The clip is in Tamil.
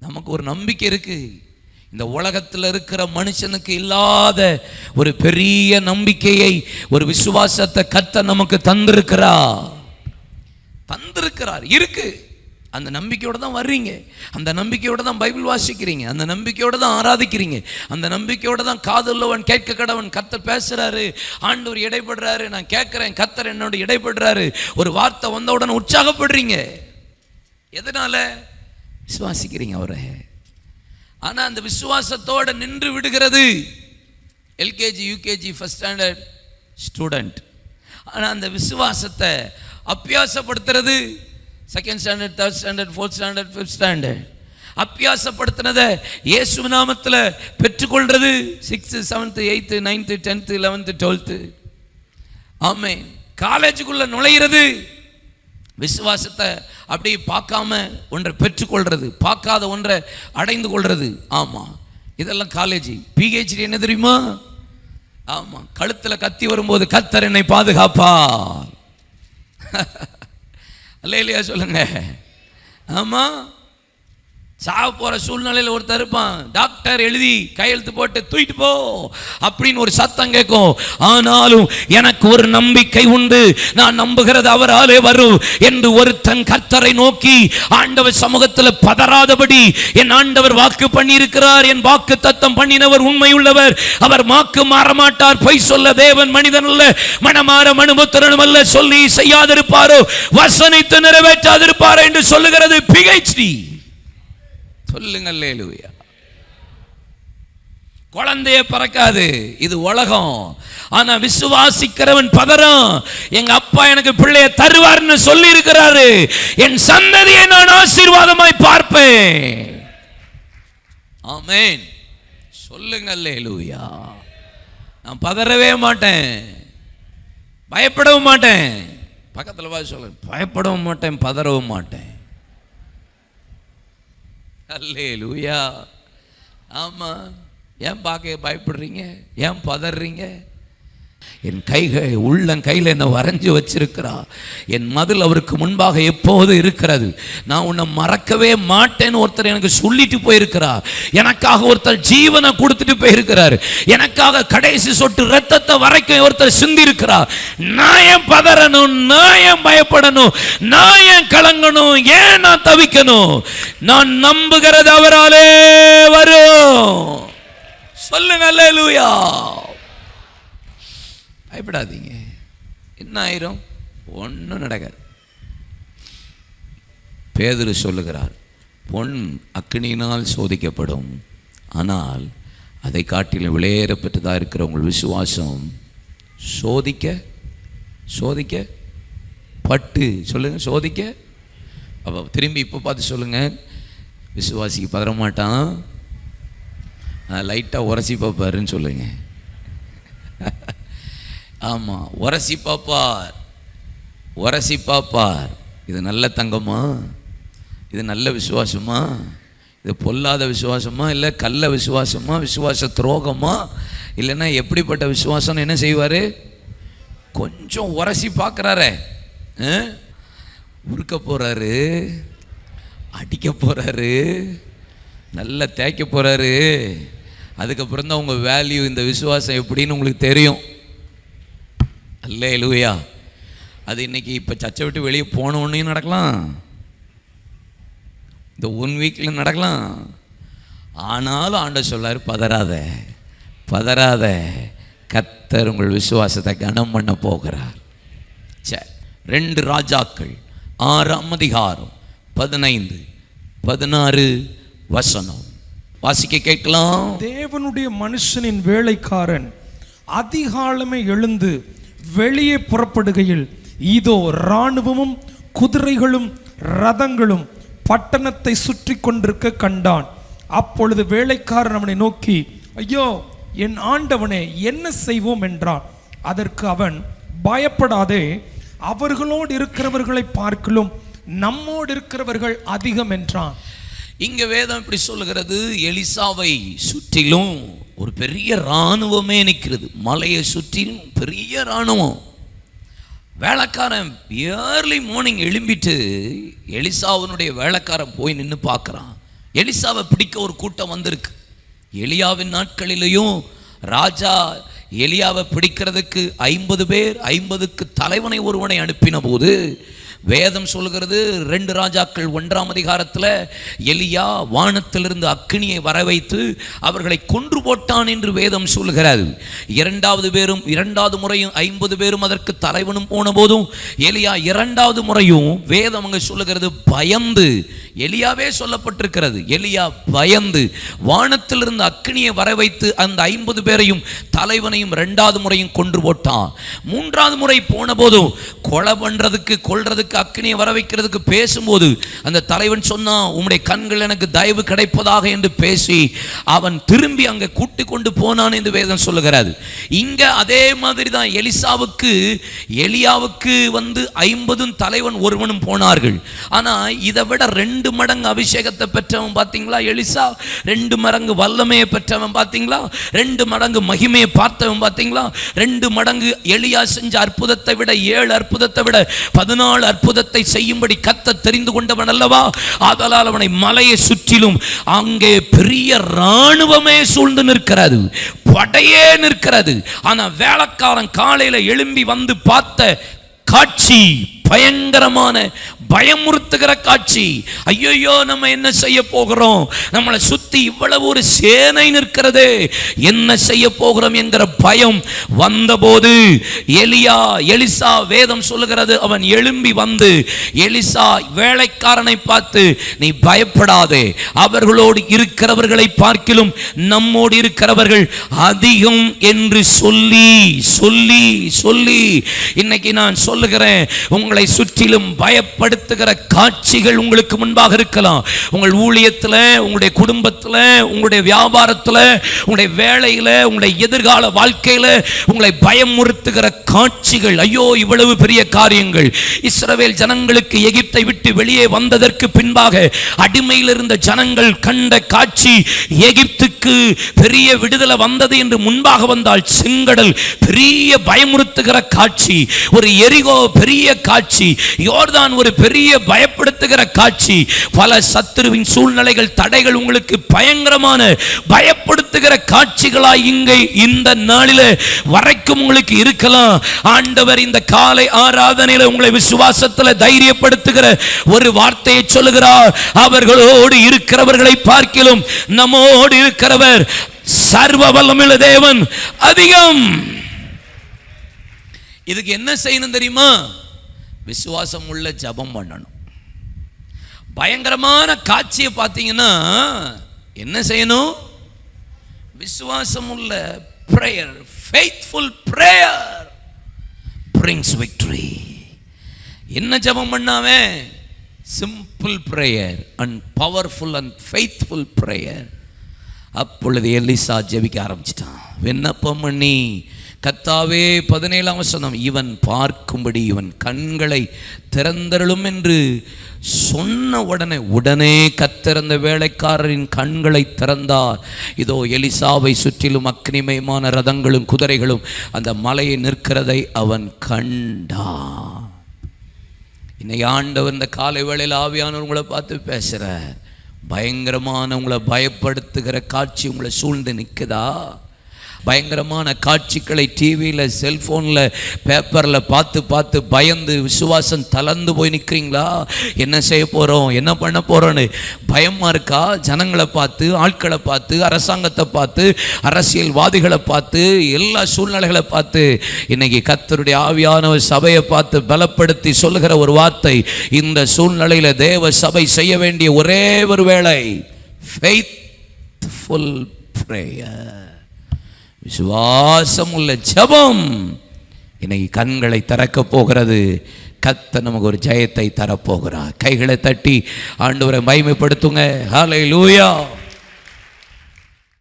நமக்கு ஒரு நம்பிக்கை இருக்கு. இந்த உலகத்தில் இருக்கிற மனுஷனுக்கு இல்லாத ஒரு பெரிய நம்பிக்கையை ஒரு விசுவாசத்தை கத்த நமக்கு தந்திருக்கிறார். தந்திருக்கிறார். இருக்கு. அந்த நம்பிக்கையோடு தான் வர்றீங்க. அந்த நம்பிக்கையோடு தான் பைபிள் வாசிக்கிறீங்க. அந்த நம்பிக்கையோடு தான் ஆராதிக்கிறீங்க. அந்த நம்பிக்கையோடு தான் காதுள்ளவன் கேட்க கடவன் கத்தர் பேசுகிறாரு ஆண்டவர் இடைப்படுறாரு. நான் கேட்குறேன் கத்தர் என்னோட இடைப்படுறாரு. ஒரு வார்த்தை வந்த உடனே உற்சாகப்படுறீங்க. எதனால்? விசுவாசிக்கிறீங்க அவரை. ஆனால் அந்த விசுவாசத்தோடு நின்று விடுகிறது LKG UKG first standard student ஆனால் அந்த விசுவாசத்தை அப்பியாசப்படுத்துறது second standard third standard fourth standard fifth standard அப்பியாசப்படுத்தினதை இயேசு நாமத்தில் பெற்றுக்கொள்வது sixth seventh eighth ninth tenth eleventh twelfth ஆமே காலேஜுக்குள்ளே நுழையிறது விசுவாசத்தை அப்படியே பார்க்காம ஒன்றை பெற்றுக்கொள்கிறது பார்க்காத ஒன்றை அடைந்து கொள்வது ஆமாம் இதெல்லாம் காலேஜ் பிஹெச்டி என்ன தெரியுமா? ஆமாம் கழுத்தில் கத்தி வரும்போது கத்தர் என்னை பாதுகாப்பா அல்ல இல்லையா சொல்லுங்க. ஆமாம் சாவ போகிற சூழ்நிலையில் ஒருத்தர் இருப்பான். டாக்டர் எழுதி கையெழுத்து போட்டு தூக்கிட்டு போ அப்படின்னு ஒரு சத்தம் கேட்கும். ஆனாலும் எனக்கு ஒரு நம்பிக்கை உண்டு. நான் நம்புகிறது அவராலே வரும் என்று ஒருத்தன் கர்த்தரை நோக்கி ஆண்டவர் சமூகத்தில் பதறாதபடி என் ஆண்டவர் வாக்கு பண்ணியிருக்கிறார் என் வாக்கு தத்தம் பண்ணினவர் உண்மையுள்ளவர் அவர் வாக்கு மாற மாட்டார் பொய் சொல்ல தேவன் மனிதன் அல்ல மனமாற மனுபுத்திரனும் அல்ல. சொல்லி செய்யாதிருப்பாரோ வசனித்து நிறைவேற்றாதிருப்பாரோ என்று சொல்லுகிறது பிஹெச்டி சொல்லுங்கள் அல்லேலூயா குழந்தைய பறக்காது இது உலகம். ஆனா விசுவாசிக்கிறவன் பதறம். எங்க அப்பா எனக்கு பிள்ளைய தருவார்னு சொல்லி இருக்கிறாரு என் சந்ததியை நான் ஆசீர்வாதமாய் பார்ப்பேன். ஆமேன். சொல்லுங்கள் அல்லேலூயா நான் பதறவே மாட்டேன். பயப்படவும் மாட்டேன். பக்கத்தில் வா சொல்ல பயப்படவும் மாட்டேன் பதறவும் மாட்டேன். அல்லேலூயா ஆமாம் ஏன் பார்க்க பயப்படுறீங்க? ஏன் பதறீங்க? என் கைகள் உள்ளன் கையில் என்னை வரைஞ்சு வச்சிருக்கிறா. என் மதில் அவருக்கு முன்பாக எப்போது இருக்கிறது? நான் உன்னை மறக்கவே மாட்டேன்னு ஒருத்தர் எனக்கு சொல்லிட்டு போயிருக்கிறார் எனக்காக ஒருத்தர் ஜீவனை கொடுத்துட்டு போயிருக்கிறார். எனக்காக கடைசி சொட்டு ரத்தத்தை வரைக்கும் ஒருத்தர் சிந்தி இருக்கிறார் நான் ஏன் பதறணும்? நான் ஏன் பயப்படணும்? நான் ஏன் கலங்கணும்? ஏன் நான் தவிக்கணும்? நான் நம்புகிறது அவராலே வரும். சொல்லுங்க லூயா பயப்படாதீங்க. என்ன ஆயிரும்? ஒன்றும் நடக்காது. பேதர் சொல்லுகிறார் பொன் அக்னியினால் சோதிக்கப்படும். ஆனால் அதை காட்டிலும் விளையேறப்பட்டதாக இருக்கிற உங்கள் விசுவாசம்? சோதிக்க? சோதிக்க? பட்டு. சொல்லுங்கள் சோதிக்க? அப்போ திரும்பி இப்போ பார்த்து சொல்லுங்கள் விசுவாசிக்கு பதறமாட்டான். லைட்டாக உரசி பார்ப்பாருன்னு சொல்லுங்கள் ஆமாம் உரசி பாப்பார். உரசி பாப்பார். இது நல்ல தங்கமா இது நல்ல விசுவாசமா இது பொல்லாத விசுவாசமா இல்லை கள்ள விசுவாசமா விசுவாச துரோகமா இல்லைன்னா எப்படிப்பட்ட விசுவாசம்னு என்ன செய்வார்? கொஞ்சம் உரசி பார்க்குறாரே உருக்க போகிறாரு அடிக்க போகிறாரு நல்லா தேய்க்க போகிறாரு அதுக்கப்புறம் தான் உங்கள் வேல்யூ இந்த விசுவாசம் எப்படின்னு உங்களுக்கு தெரியும். அல்லே லூயா அது இன்னைக்கு இப்போ சச்சை விட்டு வெளியே போனோன்னையும் நடக்கலாம். இந்த ஒன் வீக்கில் நடக்கலாம். ஆனாலும் ஆண்ட சொல்லார் பதறாத பதறாத. கத்தர் உங்கள் விசுவாசத்தை கனம் பண்ண போகிறார். சரி ரெண்டு ராஜாக்கள் ஆறாம் அதிகாரம் பதினைந்து பதினாறு வசனம். வாசிக்க கேட்கலாம். தேவனுடைய மனுஷனின் வேலைக்காரன் அதிகாலமே எழுந்து வெளியே புறப்படுகையில் இதோ இராணுவமும் குதிரைகளும் ரதங்களும் பட்டணத்தை சுற்றி கொண்டிருக்க கண்டான். அப்பொழுது வேலைக்காரன் அவனை நோக்கி ஐயோ என் ஆண்டவனே என்ன செய்வோம்? என்றான். அதற்கு அவன் பயப்படாதே அவர்களோடு இருக்கிறவர்களை பார்க்கலும் நம்மோடு இருக்கிறவர்கள் அதிகம் என்றான். இங்க வேதம் இப்படி சொல்லுகிறது எலிசாவை சுற்றிலும் ஒரு பெரிய இராணுவமே நிற்கிறது. மலையை சுற்றிலும் பெரிய இராணுவம். வேலைக்காரன் ஏர்லி மார்னிங் எழும்பிட்டு எலிசாவனுடைய வேலைக்காரன் போய் நின்று பார்க்குறான். எலிசாவை பிடிக்க ஒரு கூட்டம் வந்திருக்கு. எலியாவின் நாட்களிலையும் ராஜா எலியாவை பிடிக்கிறதுக்கு ஐம்பது பேர் ஐம்பதுக்கு தலைவனை ஒருவனை அனுப்பின போது வேதம் சொல்கிறது ரெண்டு ராஜாக்கள் ஒன்றாம் அதிகாரத்தில் எலியா வானத்திலிருந்து அக்கினியை வர வைத்து அவர்களை கொன்று போட்டான் என்று வேதம் சொல்கிறது இரண்டாவது பேரும் இரண்டாவது முறையும் ஐம்பது பேரும் அதற்கு தலைவனும் போன போதும் எலியா இரண்டாவது முறையும் வேதம் அங்கே சொல்லுகிறது பயந்து எலியாவே சொல்லப்பட்டிருக்கிறது எலியா பயந்து வானத்திலிருந்து அக்கினியை வர வைத்து அந்த ஐம்பது பேரையும் தலைவனையும் ரெண்டாவது முறையும் கொன்று போட்டான். மூன்றாவது முறை போன போதும் கொலை பண்ணுறதுக்கு கொள்றதுக்கு கொல்றதுக்கு அக்னியை வர வைக்கிறதுக்கு பேசும்போது அந்த தலைவன் சொன்னான் உம்முடைய கண்கள் எனக்கு தயவு கிடைப்பதாக என்று பேசி அவன் திரும்பி அங்கே கூட்டி கொண்டு போனான் என்று வேதம் சொல்லுகிறாரு இங்க அதே மாதிரி தான் எலிசாவுக்கு எலியாவுக்கு வந்து ஐம்பதும் தலைவன் ஒருவனும் போனார்கள். ஆனா இதை விட ரெண்டு மடங்கு அபிஷேகத்தை பெற்றவன் பார்த்தீங்களா எலிசா? ரெண்டு மடங்கு வல்லமையை பெற்றவன் பார்த்தீங்களா ரெண்டு மடங்கு மகிமையை பார்த்தவன் பார்த்தீங்களா ரெண்டு மடங்கு எலியா செஞ்ச அற்புதத்தை விட ஏழு அற்புதத்தை விட பதினாலு அற்புதத்தை செய்யும்படி கத்த தெரிந்து கொண்டவன் அல்லவா? ஆதலால் அவனை மலையை சுற்றிலும் அங்கே பெரிய இராணுவமே சூழ்ந்து நிற்கிறது. படையே நிற்கிறது. ஆனா வேலைக்காரன் காலையில எழும்பி வந்து பார்த்த காட்சி பயங்கரமான பயமுறுத்துகிற காட்சி. ஐயோ நம்ம என்ன செய்ய போகிறோம்? நம்மளை சுத்தி இவ்வளவு ஒரு சேனை நிற்கிறது. என்ன செய்ய போகிறோம் என்கிற பயம் வந்தபோது எலியா எலிசா வேதம் சொல்லுகிறது அவன் எழும்பி வந்து எலிசா வேலைக்காரனை பார்த்து நீ பயப்படாதே அவர்களோடு இருக்கிறவர்களை பார்க்கிலும் நம்மோடு இருக்கிறவர்கள் அதிகம் என்று சொல்லி சொல்லி சொல்லி இன்னைக்கு நான் சொல்லுகிறேன் உங்களை சுற்றிலும் பயப்படுத்துகிற காட்சிகள் உங்களுக்கு முன்பாக இருக்கலாம். உங்கள் ஊழியத்தில் உங்களுடைய குடும்பத்தில் உங்களுடைய வியாபாரத்தில் உங்களுடைய வேலையில் உங்களுடைய எதிர்கால வாழ்க்கையில் உங்களை பயமுறுத்துகிற காட்சிகள். ஐயோ இவ்வளவு பெரிய காரியங்கள். இஸ்ரவேல் ஜனங்களுக்கு எகிப்தை விட்டு வெளியே வந்ததற்கு பின்பாக அடிமையில் இருந்த ஜனங்கள் கண்ட காட்சி எகிப்துக்கு பெரிய விடுதலை வந்தது என்று முன்பாக வந்தால் செங்கடல் பெரிய பயமுறுத்துகிற காட்சி. ஒரு எரிகோ பெரிய காட்சி. யோர்தான் ஒரு பெரிய பயப்படுத்துகிற காட்சி. பல சத்துருவின் சூழ்நிலைகள் தடைகள் உங்களுக்கு பயங்கரமான பயப்படுத்துகிற காட்சிகளாய் இங்கே இந்த நாளில வரைக்கும் உங்களுக்கு இருக்கலாம். ஆண்டவர் இந்த காலை ஆராதனையில உங்களை விசுவாசத்துல தைரியப்படுத்துகிற ஒரு வார்த்தையை சொல்லுகிறார். அவர்களோடு இருக்கிறவர்களை பார்க்கிலும் நம்மோடு இருக்கிறவர் சர்வ வல்லமுள்ள தேவன் அதிகம். இதுக்கு என்ன செய்யணும் தெரியுமா? விசுவாசம் உள்ள ஜெபம் பண்ணணும். பயங்கரமான காட்சியை பார்த்தீங்கன்னா என்ன செய்யணும்? விசுவாசம் உள்ள prayer faithful prayer brings victory என்ன ஜெபம் பண்ணாவே simple prayer and powerful and faithful prayer அப்பொழுது எலிசா ஜெபிக்க ஆரம்பிச்சிட்டான். விண்ணப்பம் பண்ணி கத்தாவே பதினேழாம் வசனம் இவன் பார்க்கும்படி இவன் கண்களை திறந்தருளும் என்று சொன்ன உடனே உடனே கத்திறந்த வேலைக்காரரின் கண்களை திறந்தார். இதோ எலிசாவை சுற்றிலும் அக்னிமயமான ரதங்களும் குதிரைகளும் அந்த மலையை நிற்கிறதை அவன் கண்டான். இன்னை ஆண்டவர் இந்த காலை வேளையில் ஆவியானவர் உங்களை பார்த்து பேசுகிற பயங்கரமான உங்களை பயப்படுத்துகிற காட்சி உங்களை சூழ்ந்து நிற்குதா? பயங்கரமான காட்சிகளை டிவியில் செல்ஃபோனில் பேப்பரில் பார்த்து பார்த்து பயந்து விசுவாசம் தளர்ந்து போய் நிற்கிறீங்களா என்ன செய்ய போகிறோம் என்ன பண்ண போகிறோன்னு பயமாக இருக்கா? ஜனங்களை பார்த்து ஆட்களை பார்த்து அரசாங்கத்தை பார்த்து அரசியல்வாதிகளை பார்த்து எல்லா சூழ்நிலைகளை பார்த்து இன்னைக்கு கத்தருடைய ஆவியானவர் சபையை பார்த்து பலப்படுத்தி சொல்லுகிற ஒரு வார்த்தை இந்த சூழ்நிலையில் தேவ சபை செய்ய வேண்டிய ஒரே ஒரு வேளை ஃபெய்த்ஃபுல் ப்ரேயர் விசுவாசம் உள்ள ஜபம் இன்னைக்கு கண்களை திறக்க போகிறது. கத்த நமக்கு ஒரு ஜெயத்தை தரப்போகிறார். கைகளை தட்டி ஆண்டவரை மகிமைப்படுத்துங்க. லூயா